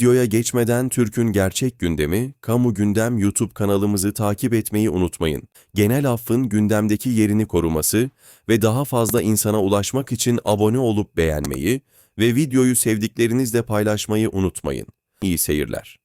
Videoya geçmeden Türk'ün Gerçek Gündemi, Kamu Gündem YouTube kanalımızı takip etmeyi unutmayın. Genel affın gündemdeki yerini koruması ve daha fazla insana ulaşmak için abone olup beğenmeyi ve videoyu sevdiklerinizle paylaşmayı unutmayın. İyi seyirler.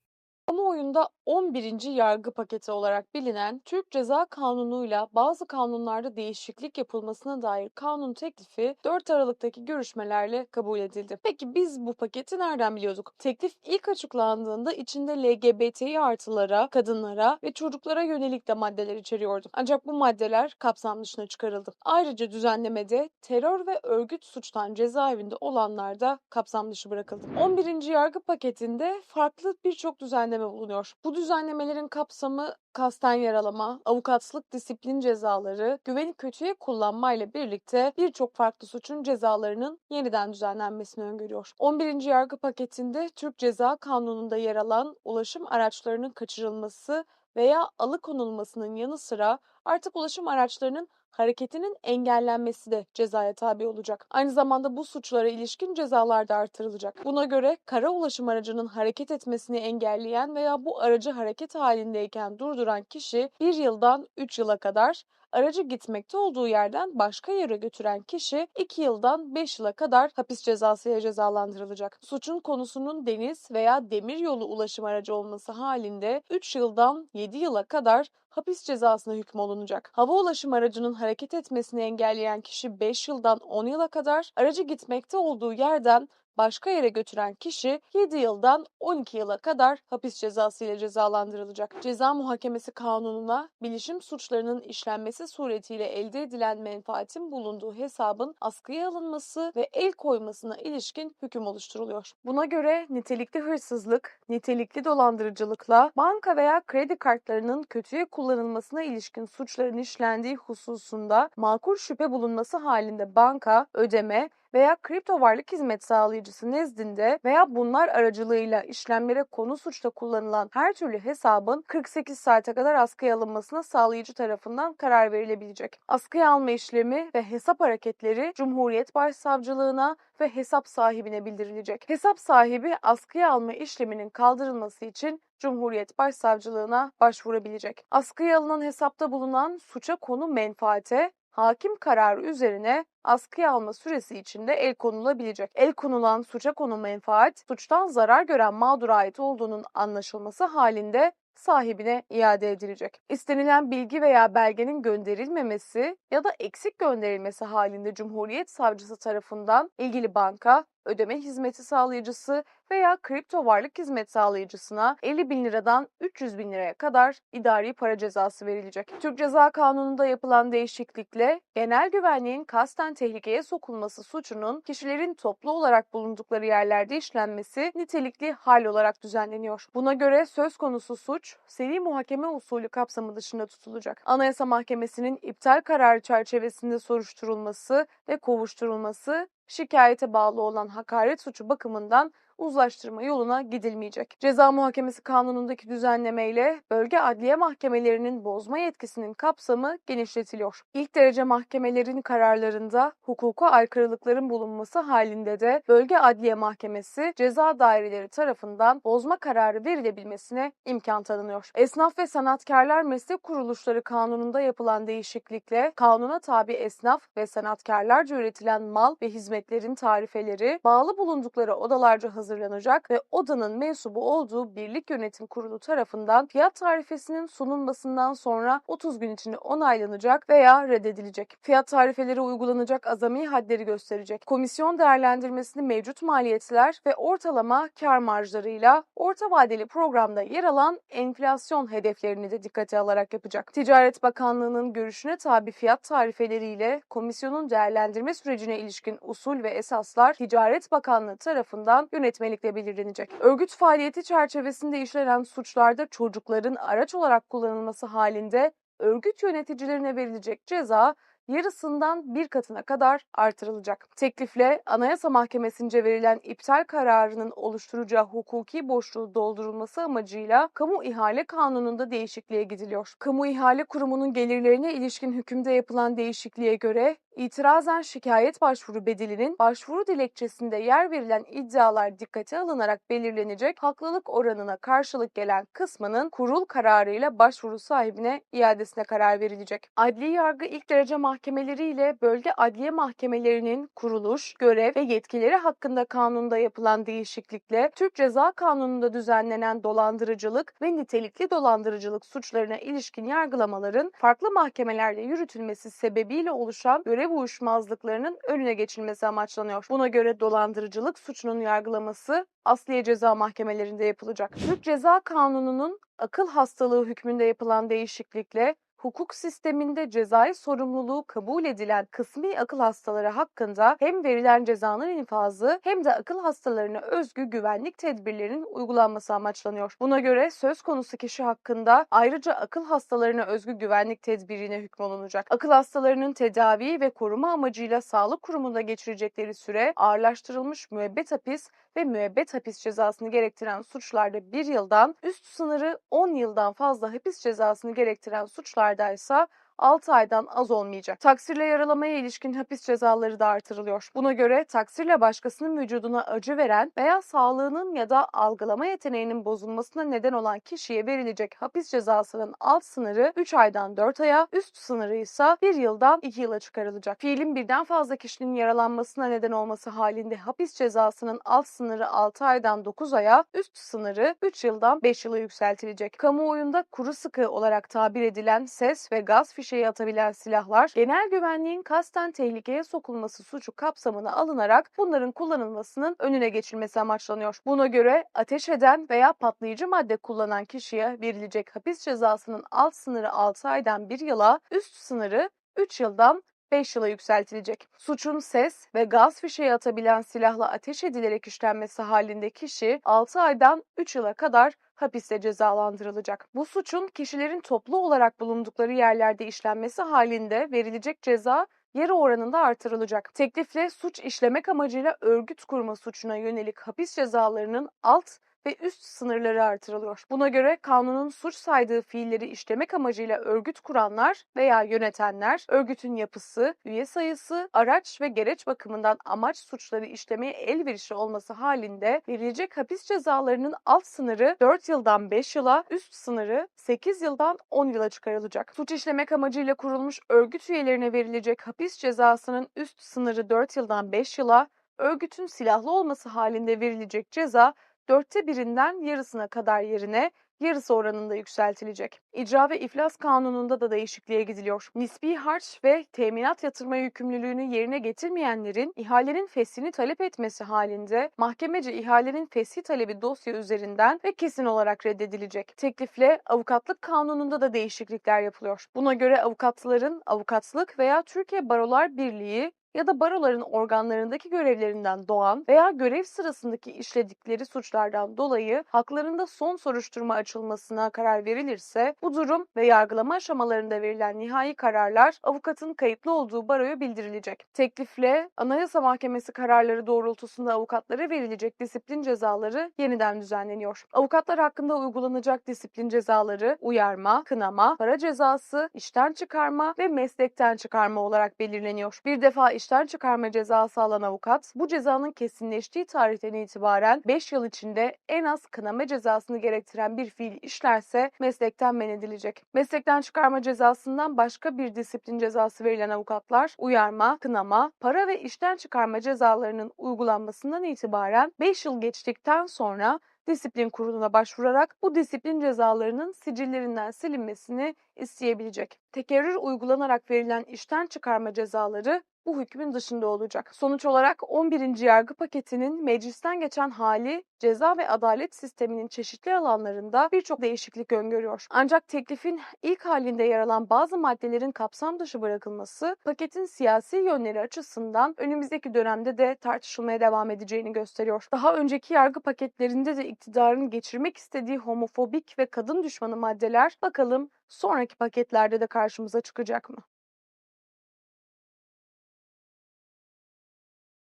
Kamuoyunda 11. yargı paketi olarak bilinen Türk Ceza Kanunu'yla bazı kanunlarda değişiklik yapılmasına dair kanun teklifi 4 Aralık'taki görüşmelerle kabul edildi. Peki biz bu paketi nereden biliyorduk? Teklif ilk açıklandığında içinde LGBTİ artılara, kadınlara ve çocuklara yönelik de maddeler içeriyordu. Ancak bu maddeler kapsam dışına çıkarıldı. Ayrıca düzenlemede terör ve örgüt suçtan cezaevinde olanlar da kapsam dışı bırakıldı. 11. yargı paketinde farklı birçok düzenleme bulunuyor. Bu düzenlemelerin kapsamı kasten yaralama, avukatlık disiplin cezaları, güveni kötüye kullanma ile birlikte birçok farklı suçun cezalarının yeniden düzenlenmesini öngörüyor. 11. yargı paketinde Türk Ceza Kanunu'nda yer alan ulaşım araçlarının kaçırılması veya alıkonulmasının yanı sıra artık ulaşım araçlarının hareketinin engellenmesi de cezaya tabi olacak. Aynı zamanda bu suçlara ilişkin cezalar da artırılacak. Buna göre kara ulaşım aracının hareket etmesini engelleyen veya bu aracı hareket halindeyken durduran kişi 1 yıldan 3 yıla kadar, aracı gitmekte olduğu yerden başka yere götüren kişi 2 yıldan 5 yıla kadar hapis cezasıyla cezalandırılacak. Suçun konusunun deniz veya demir yolu ulaşım aracı olması halinde 3 yıldan 7 yıla kadar hapis cezasına hükmolunacak. Hava ulaşım aracının hareket etmesini engelleyen kişi 5 yıldan 10 yıla kadar, aracı gitmekte olduğu yerden başka yere götüren kişi 7 yıldan 12 yıla kadar hapis cezası ile cezalandırılacak. Ceza muhakemesi kanununa bilişim suçlarının işlenmesi suretiyle elde edilen menfaatin bulunduğu hesabın askıya alınması ve el koymasına ilişkin hüküm oluşturuluyor. Buna göre nitelikli hırsızlık, nitelikli dolandırıcılıkla banka veya kredi kartlarının kötüye kullanılmasına ilişkin suçların işlendiği hususunda makul şüphe bulunması halinde banka, ödeme veya kripto varlık hizmet sağlayıcısı nezdinde veya bunlar aracılığıyla işlemlere konu suçta kullanılan her türlü hesabın 48 saate kadar askıya alınmasına sağlayıcı tarafından karar verilebilecek. Askıya alma işlemi ve hesap hareketleri Cumhuriyet Başsavcılığına ve hesap sahibine bildirilecek. Hesap sahibi askıya alma işleminin kaldırılması için Cumhuriyet Başsavcılığına başvurabilecek. Askıya alınan hesapta bulunan suça konu menfaate hakim kararı üzerine askıya alma süresi içinde el konulabilecek. El konulan suça konu menfaat, suçtan zarar gören mağdura ait olduğunun anlaşılması halinde sahibine iade edilecek. İstenilen bilgi veya belgenin gönderilmemesi ya da eksik gönderilmesi halinde Cumhuriyet Savcısı tarafından ilgili banka, ödeme hizmeti sağlayıcısı veya kripto varlık hizmet sağlayıcısına 50 bin liradan 300 bin liraya kadar idari para cezası verilecek. Türk Ceza Kanunu'nda yapılan değişiklikle genel güvenliğin kasten tehlikeye sokulması suçunun kişilerin toplu olarak bulundukları yerlerde işlenmesi nitelikli hal olarak düzenleniyor. Buna göre söz konusu suç seri muhakeme usulü kapsamı dışında tutulacak. Anayasa Mahkemesi'nin iptal kararı çerçevesinde soruşturulması ve kovuşturulması şikayete bağlı olan hakaret suçu bakımından uzlaştırma yoluna gidilmeyecek. Ceza Muhakemesi Kanunu'ndaki düzenlemeyle bölge adliye mahkemelerinin bozma yetkisinin kapsamı genişletiliyor. İlk derece mahkemelerin kararlarında hukuka aykırılıkların bulunması halinde de bölge adliye mahkemesi ceza daireleri tarafından bozma kararı verilebilmesine imkan tanınıyor. Esnaf ve sanatkarlar meslek kuruluşları kanununda yapılan değişiklikle kanuna tabi esnaf ve sanatkarlarca üretilen mal ve hizmetlerin tarifeleri bağlı bulundukları odalarca hazırlanacak ve odanın mensubu olduğu Birlik Yönetim Kurulu tarafından fiyat tarifesinin sunulmasından sonra 30 gün içinde onaylanacak veya reddedilecek. Fiyat tarifeleri uygulanacak azami hadleri gösterecek. Komisyon değerlendirmesini mevcut maliyetler ve ortalama kar marjlarıyla orta vadeli programda yer alan enflasyon hedeflerini de dikkate alarak yapacak. Ticaret Bakanlığı'nın görüşüne tabi fiyat tarifeleriyle komisyonun değerlendirme sürecine ilişkin usul ve esaslar Ticaret Bakanlığı tarafından yönetmelikle belirlenecek. Örgüt faaliyeti çerçevesinde işlenen suçlarda çocukların araç olarak kullanılması halinde örgüt yöneticilerine verilecek ceza yarısından bir katına kadar artırılacak. Teklifle Anayasa Mahkemesi'nce verilen iptal kararının oluşturacağı hukuki boşluğu doldurulması amacıyla Kamu İhale Kanunu'nda değişikliğe gidiliyor. Kamu İhale Kurumu'nun gelirlerine ilişkin hükümde yapılan değişikliğe göre İtirazen şikayet başvuru bedelinin başvuru dilekçesinde yer verilen iddialar dikkate alınarak belirlenecek haklılık oranına karşılık gelen kısmının kurul kararıyla başvuru sahibine iadesine karar verilecek. Adli yargı ilk derece mahkemeleri ile bölge adliye mahkemelerinin kuruluş, görev ve yetkileri hakkında kanunda yapılan değişiklikle Türk Ceza Kanunu'nda düzenlenen dolandırıcılık ve nitelikli dolandırıcılık suçlarına ilişkin yargılamaların farklı mahkemelerle yürütülmesi sebebiyle oluşan görev uyuşmazlıklarının önüne geçilmesi amaçlanıyor. Buna göre dolandırıcılık suçunun yargılaması Asliye Ceza Mahkemelerinde yapılacak. Türk Ceza Kanunu'nun akıl hastalığı hükmünde yapılan değişiklikle hukuk sisteminde cezai sorumluluğu kabul edilen kısmi akıl hastaları hakkında hem verilen cezanın infazı hem de akıl hastalarına özgü güvenlik tedbirlerinin uygulanması amaçlanıyor. Buna göre söz konusu kişi hakkında ayrıca akıl hastalarına özgü güvenlik tedbirine hükmolunacak. Akıl hastalarının tedavi ve koruma amacıyla sağlık kurumunda geçirecekleri süre ağırlaştırılmış müebbet hapis ve müebbet hapis cezasını gerektiren suçlarda 1 yıldan üst sınırı 10 yıldan fazla hapis cezasını gerektiren suçlarda ise 6 aydan az olmayacak. Taksirle yaralamaya ilişkin hapis cezaları da artırılıyor. Buna göre taksirle başkasının vücuduna acı veren veya sağlığının ya da algılama yeteneğinin bozulmasına neden olan kişiye verilecek hapis cezasının alt sınırı 3 aydan 4 aya, üst sınırı ise 1 yıldan 2 yıla çıkarılacak. Fiilin birden fazla kişinin yaralanmasına neden olması halinde hapis cezasının alt sınırı 6 aydan 9 aya, üst sınırı 3 yıldan 5 yıla yükseltilecek. Kamuoyunda kuru sıkı olarak tabir edilen ses ve gaz fişeği atabilen silahlar genel güvenliğin kasten tehlikeye sokulması suçu kapsamına alınarak bunların kullanılmasının önüne geçilmesi amaçlanıyor. Buna göre ateş eden veya patlayıcı madde kullanan kişiye verilecek hapis cezasının alt sınırı 6 aydan 1 yıla, üst sınırı 3 yıldan 5 yıla yükseltilecek. Suçun ses ve gaz fişeği atabilen silahla ateş edilerek işlenmesi halinde kişi 6 aydan 3 yıla kadar hapiste cezalandırılacak. Bu suçun kişilerin toplu olarak bulundukları yerlerde işlenmesi halinde verilecek ceza yarı oranında artırılacak. Teklifle suç işlemek amacıyla örgüt kurma suçuna yönelik hapis cezalarının alt ve üst sınırları artırılıyor. Buna göre kanunun suç saydığı fiilleri işlemek amacıyla örgüt kuranlar veya yönetenler, örgütün yapısı, üye sayısı, araç ve gereç bakımından amaç suçları işlemeye elverişli olması halinde verilecek hapis cezalarının alt sınırı 4 yıldan 5 yıla, üst sınırı 8 yıldan 10 yıla çıkarılacak. Suç işlemek amacıyla kurulmuş örgüt üyelerine verilecek hapis cezasının üst sınırı 4 yıldan 5 yıla, örgütün silahlı olması halinde verilecek ceza dörtte birinden yarısına kadar yerine yarısı oranında yükseltilecek. İcra ve iflas kanununda da değişikliğe gidiliyor. Nispi harç ve teminat yatırma yükümlülüğünü yerine getirmeyenlerin ihalenin feshini talep etmesi halinde mahkemece ihalenin feshi talebi dosya üzerinden ve kesin olarak reddedilecek. Teklifle avukatlık kanununda da değişiklikler yapılıyor. Buna göre avukatların avukatlık veya Türkiye Barolar Birliği ya da baroların organlarındaki görevlerinden doğan veya görev sırasındaki işledikleri suçlardan dolayı haklarında son soruşturma açılmasına karar verilirse bu durum ve yargılama aşamalarında verilen nihai kararlar avukatın kayıtlı olduğu baroya bildirilecek. Teklifle Anayasa Mahkemesi kararları doğrultusunda avukatlara verilecek disiplin cezaları yeniden düzenleniyor. Avukatlar hakkında uygulanacak disiplin cezaları uyarma, kınama, para cezası, işten çıkarma ve meslekten çıkarma olarak belirleniyor. Bir defa iş işten çıkarma cezası alan avukat bu cezanın kesinleştiği tarihten itibaren 5 yıl içinde en az kınama cezasını gerektiren bir fiil işlerse meslekten men edilecek. Meslekten çıkarma cezasından başka bir disiplin cezası verilen avukatlar uyarma, kınama, para ve işten çıkarma cezalarının uygulanmasından itibaren 5 yıl geçtikten sonra disiplin kuruluna başvurarak bu disiplin cezalarının sicillerinden silinmesini isteyebilecek. Tekerrür uygulanarak verilen işten çıkarma cezaları bu hükmün dışında olacak. Sonuç olarak 11. yargı paketinin meclisten geçen hali ceza ve adalet sisteminin çeşitli alanlarında birçok değişiklik öngörüyor. Ancak teklifin ilk halinde yer alan bazı maddelerin kapsam dışı bırakılması paketin siyasi yönleri açısından önümüzdeki dönemde de tartışılmaya devam edeceğini gösteriyor. Daha önceki yargı paketlerinde de iktidarın geçirmek istediği homofobik ve kadın düşmanı maddeler bakalım sonraki paketlerde de karşımıza çıkacak mı?